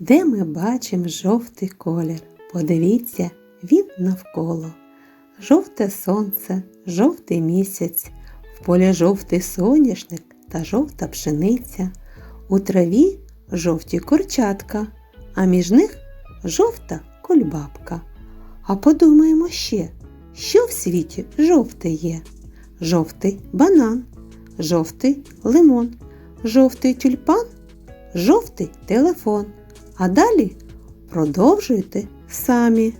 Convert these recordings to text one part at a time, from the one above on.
Де ми бачимо жовтий колір? Подивіться, він навколо. Жовте сонце, жовтий місяць, в полі жовтий соняшник та жовта пшениця, у траві жовті курчатка, а між них жовта кульбабка. А подумаємо ще, що в світі жовте є? Жовтий банан, жовтий лимон, жовтий тюльпан, жовтий телефон. А далі продовжуйте самі.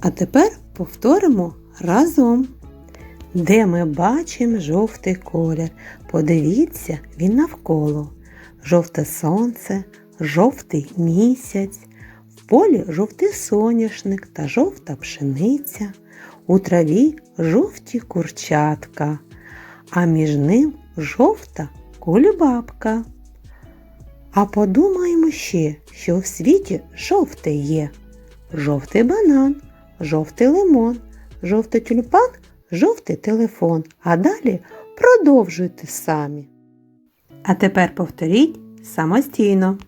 А тепер повторимо разом. Де ми бачимо жовтий колір? Подивіться, він навколо. Жовте сонце, жовтий місяць, в полі жовтий соняшник та жовта пшениця, у траві жовті курчатка, а між ним жовта кульбабка. А подумаємо ще, що в світі жовте є. Жовтий банан, жовтий лимон, жовтий тюльпан, жовтий телефон. А далі продовжуйте самі. А тепер повторіть самостійно.